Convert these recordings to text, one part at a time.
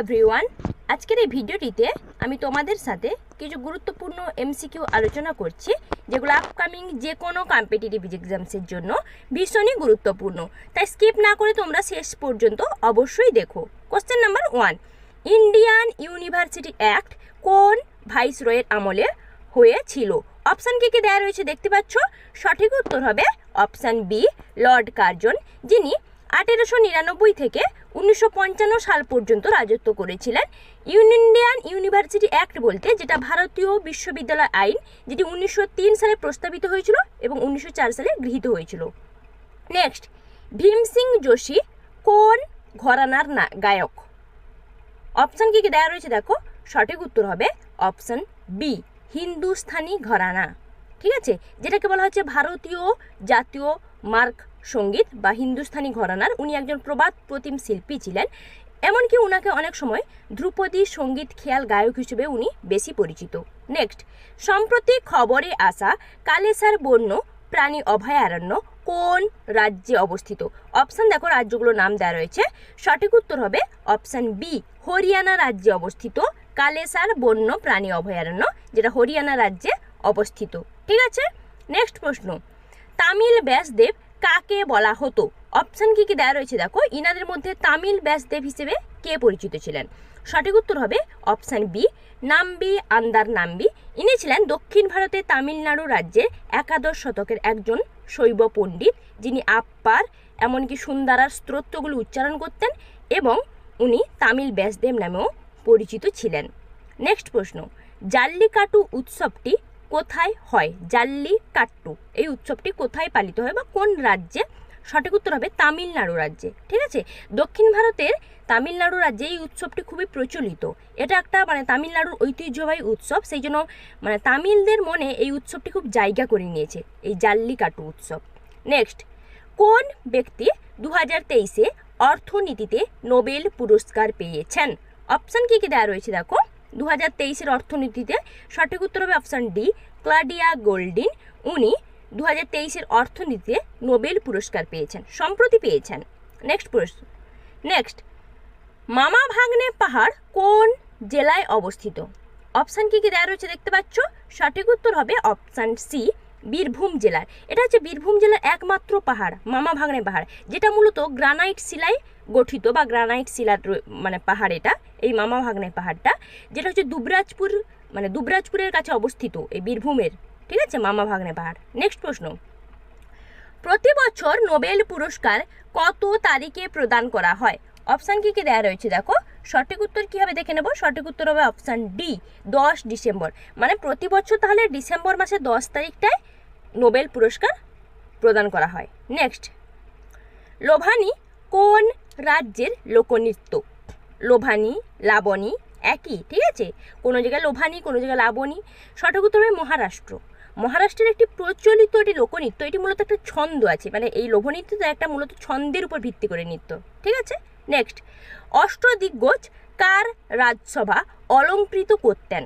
Everyone আজকের এই ভিডিওটিতে আমি তোমাদের সাথে কিছু গুরুত্বপূর্ণ এমসিকিউ আলোচনা করছি, যেগুলো আপকামিং যে কোনো কম্পিটিটিভ এক্সামসের জন্য ভীষণই গুরুত্বপূর্ণ। তাই স্কিপ না করে তোমরা শেষ পর্যন্ত অবশ্যই দেখো। Question number one Indian University Act কোন ভাইসরয়ের আমলে হয়েছিল? অপশান কি কি দেওয়া রয়েছে দেখতে পাচ্ছ? সঠিক উত্তর হবে অপশান বি লর্ড কার্জন যিনি আঠেরোশো নিরানব্বই থেকে উনিশশো পঞ্চান্ন সাল পর্যন্ত রাজত্ব করেছিলেন। ইন্ডিয়ান ইউনিভার্সিটি অ্যাক্ট বলতে যেটা ভারতীয় বিশ্ববিদ্যালয় আইন, যেটি উনিশশো তিন সালে প্রস্তাবিত হয়েছিল এবং উনিশশো চার সালে গৃহীত হয়েছিল। নেক্সট, ভীম সিং যোশী কোন ঘরানার না, গায়ক? অপশান কি কি দেওয়া রয়েছে দেখো? সঠিক উত্তর হবে অপশান বি হিন্দুস্থানি ঘরানা। ঠিক আছে? যেটাকে বলা হচ্ছে ভারতীয় জাতীয় মার্ক সংগীত বা হিন্দুস্থানি ঘরানার উনি একজন প্রবাদ প্রতিম শিল্পী ছিলেন। এমনকি ওনাকে অনেক সময় ধ্রুপদী সংগীত খেয়াল গায়ক হিসেবে উনি বেশি পরিচিত। নেক্সট, সম্প্রতি খবরে আসা কালেসার বন্য প্রাণী অভয়ারণ্য কোন রাজ্যে অবস্থিত? অপশান দেখো রাজ্যগুলোর নাম দেওয়া রয়েছে। সঠিক উত্তর হবে অপশান বি, হরিয়ানা রাজ্যে অবস্থিত কালেসার বন্য প্রাণী অভয়ারণ্য, যেটা হরিয়ানা রাজ্যে অবস্থিত। ঠিক আছে? নেক্সট প্রশ্ন, তামিল ব্যাসদেব কাকে বলা হতো? অপশান কি কি দেওয়া রয়েছে দেখো। ইনাদের মধ্যে তামিল ব্যাসদেব হিসেবে কে পরিচিত ছিলেন? সঠিক উত্তর হবে অপশান বি নাম্বি, আন্দার নাম্বি। ইনি ছিলেন দক্ষিণ ভারতে তামিলনাড়ু রাজ্যের একাদশ শতকের একজন শৈব পণ্ডিত, যিনি আপ্পার, এমনকি সুন্দরার স্তোত্রগুলো উচ্চারণ করতেন এবং উনি তামিল ব্যাসদেব নামেও পরিচিত ছিলেন। নেক্সট প্রশ্ন, জাল্লিকাটু উৎসবটি কোথায় হয়? জাল্লিকাট্টু এই উৎসবটি কোথায় পালিত হয় বা কোন রাজ্যে? সঠিক উত্তর হবে তামিলনাড়ু রাজ্যে। ঠিক আছে? দক্ষিণ ভারতের তামিলনাড়ু রাজ্যে এই উৎসবটি খুবই প্রচলিত। এটা একটা মানে তামিলনাড়ুর ঐতিহ্যবাহী উৎসব। সেই জন্য মানে তামিলদের মনে এই উৎসবটি খুব জায়গা করে নিয়েছে, এই জাল্লিকাটু উৎসব। নেক্সট কোন ব্যক্তি দু হাজার তেইশে অর্থনীতিতে নোবেল পুরস্কার পেয়েছেন? অপশান কী কী দেওয়া রয়েছে দেখো? দু হাজার তেইশের অর্থনীতিতে সঠিক উত্তর হবে অপশান ডি ক্লাডিয়া গোল্ডিন। উনি দু হাজার তেইশের অর্থনীতিতে নোবেল পুরস্কার পেয়েছেন, সম্প্রতি পেয়েছেন। নেক্সট পুরস্কার নেক্সট মামা ভাগ্নে পাহাড় কোন জেলায় অবস্থিত? অপশান কী কী দেওয়া রয়েছে দেখতে পাচ্ছ? সঠিক উত্তর হবে অপশান সি বীরভূম জেলার। এটা হচ্ছে বীরভূম জেলার একমাত্র পাহাড়, মামা ভাগ্নে পাহাড়, যেটা মূলত গ্রানাইট শিলায় গঠিত বা গ্রানাইট শিলার মানে পাহাড় এটা, এই মামা ভাগ্নে পাহাড়টা, যেটা হচ্ছে দুবরাজপুর মানে দুবরাজপুরের কাছে অবস্থিত এই বীরভূমের। ঠিক আছে, মামা ভাগ্নে পাহাড়। নেক্সট প্রশ্ন। প্রতি বছর নোবেল পুরস্কার কত তারিখে প্রদান করা হয়? অপশান কি কি দেওয়া রয়েছে দেখো। সঠিক উত্তর কী হবে দেখে নেব? সঠিক উত্তর হবে অপশান ডি দশ ডিসেম্বর। মানে প্রতি বছর তাহলে ডিসেম্বর মাসের দশ তারিখটায় নোবেল পুরস্কার প্রদান করা হয়। নেক্সট লোভানি কোন রাজ্যের লোকনৃত্য? লোভানি, লাবণী একই, ঠিক আছে? কোনো জায়গায় লোভানি, কোনো জায়গায় লাবণী। সঠিক উত্তর হবে মহারাষ্ট্র। মহারাষ্ট্রের একটি প্রচলিত একটি লোকনৃত্য, এটি মূলত একটা ছন্দ আছে। মানে এই লোকনৃত্যটা একটা মূলত ছন্দের উপর ভিত্তি করে নৃত্য, ঠিক আছে? নেক্সট অষ্টদিগ্গজ কার রাজসভা অলঙ্কৃত করতেন?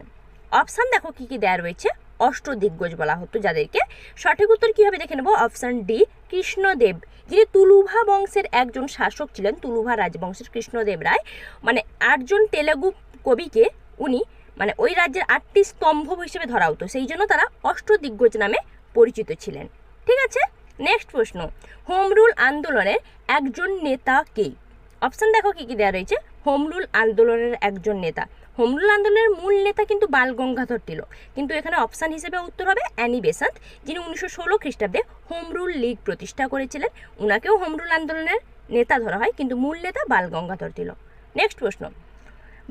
অপশান দেখো কি কি দেওয়া রয়েছে। অষ্টদিগ্গজ বলা হতো, যাদেরকে সঠিক উত্তর কী হবে দেখে নেব? Option D Krishnadeva. যিনি তুলুভা বংশের একজন শাসক ছিলেন, তুলুভা রাজবংশের কৃষ্ণদেব রায় মানে আটজন তেলেগু কবিকে উনি মানে ওই রাজ্যের আটটি স্তম্ভ হিসেবে ধরা হতো। সেই জন্য তারা অষ্টদিগ্গজ নামে পরিচিত ছিলেন। ঠিক আছে? নেক্সট প্রশ্ন। হোম রুল আন্দোলনের একজন নেতা কে? অপশান দেখো কী কী দেওয়া রয়েছে। হোম রুল আন্দোলনের একজন নেতা। হোম রুল আন্দোলনের মূল নেতা কিন্তু বাল গঙ্গাধর তিলক। কিন্তু এখানে অপশান হিসেবে উত্তর হবে অ্যানি বেসান্ত, যিনি উনিশশো ষোলো খ্রিস্টাব্দে হোম রুল লীগ প্রতিষ্ঠা করেছিলেন। ওনাকেও হোম রুল আন্দোলনের নেতা ধরা হয়, কিন্তু মূল নেতা বাল গঙ্গাধর তিলক। নেক্সট প্রশ্ন।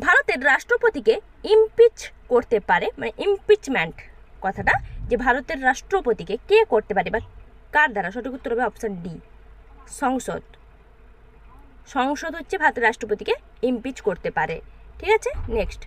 ভারতের রাষ্ট্রপতিকে ইমপিচ করতে পারে মানে ইমপিচমেন্ট কথাটা, যে ভারতের রাষ্ট্রপতিকে কে করতে পারে বা কার দ্বারা? সঠিক উত্তর হবে অপশান ডি, সংসদ। সংসদ হচ্ছে ভারতের রাষ্ট্রপতিকে ইমপিচ করতে পারে। ঠিক আছে? নেক্সট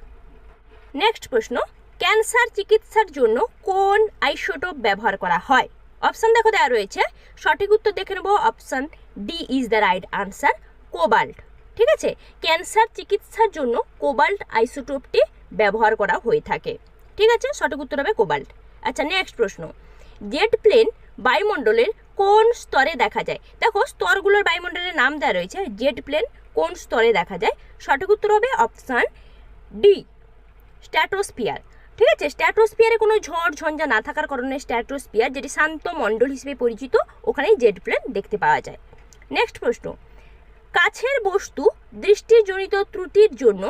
নেক্সট প্রশ্ন ক্যান্সার চিকিৎসার জন্য কোন আইসোটোপ ব্যবহার করা হয়? অপশান দেখো দেওয়া রয়েছে। সঠিক উত্তর দেখে নেব। Option D is the right answer cobalt ঠিক আছে? ক্যান্সার চিকিৎসার জন্য কোবাল্ট আইসোটোপটি ব্যবহার করা হয়ে থাকে। ঠিক আছে? সঠিক উত্তর হবে কোবাল্ট আচ্ছা নেক্সট প্রশ্ন। জেট প্লেন বায়ুমণ্ডলের কোন স্তরে দেখা যায়? দেখো, স্তরগুলোর বায়ুমণ্ডলের নাম দেওয়া রয়েছে, জেট প্লেন কোন স্তরে দেখা যায়? সঠিক উত্তর হবে অপশান ডি স্ট্যাটোস্পিয়ার ঠিক আছে? স্ট্যাটোস্পিয়ারে কোনো ঝড়, ঝঞ্ঝা না থাকার কারণে স্ট্যাটোস্পিয়ার যেটি শান্ত মণ্ডল হিসেবে পরিচিত, ওখানেই জেড প্লেন দেখতে পাওয়া যায়। নেক্সট প্রশ্ন, কাছের বস্তু দৃষ্টিজনিত ত্রুটির জন্য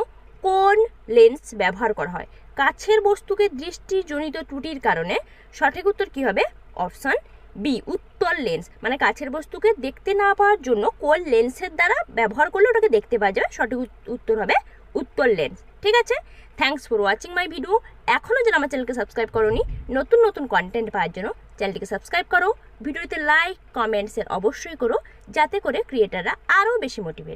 কোন লেন্স ব্যবহার করা হয়? কাছের বস্তুকে দৃষ্টিজনিত ত্রুটির কারণে সঠিক উত্তর কী হবে? অপশান বি, উত্তল লেন্স মানে কাছের বস্তুকে দেখতে না পাওয়ার জন্য কোন লেন্সের দ্বারা ব্যবহার করলে ওটাকে দেখতে পাওয়া যাবে। সঠিক উত- উত্তর হবে উত্তল লেন্স ঠিক আছে? Thanks for watching my video এখনও যেন আমার চ্যানেলকে সাবস্ক্রাইব করনি, নতুন নতুন কন্টেন্ট পাওয়ার জন্য চ্যানেলটিকে সাবস্ক্রাইব করো। ভিডিওতে লাইক কমেন্টসের অবশ্যই করো। যাতে করে ক্রিয়েটাররা আরও বেশি মোটিভেট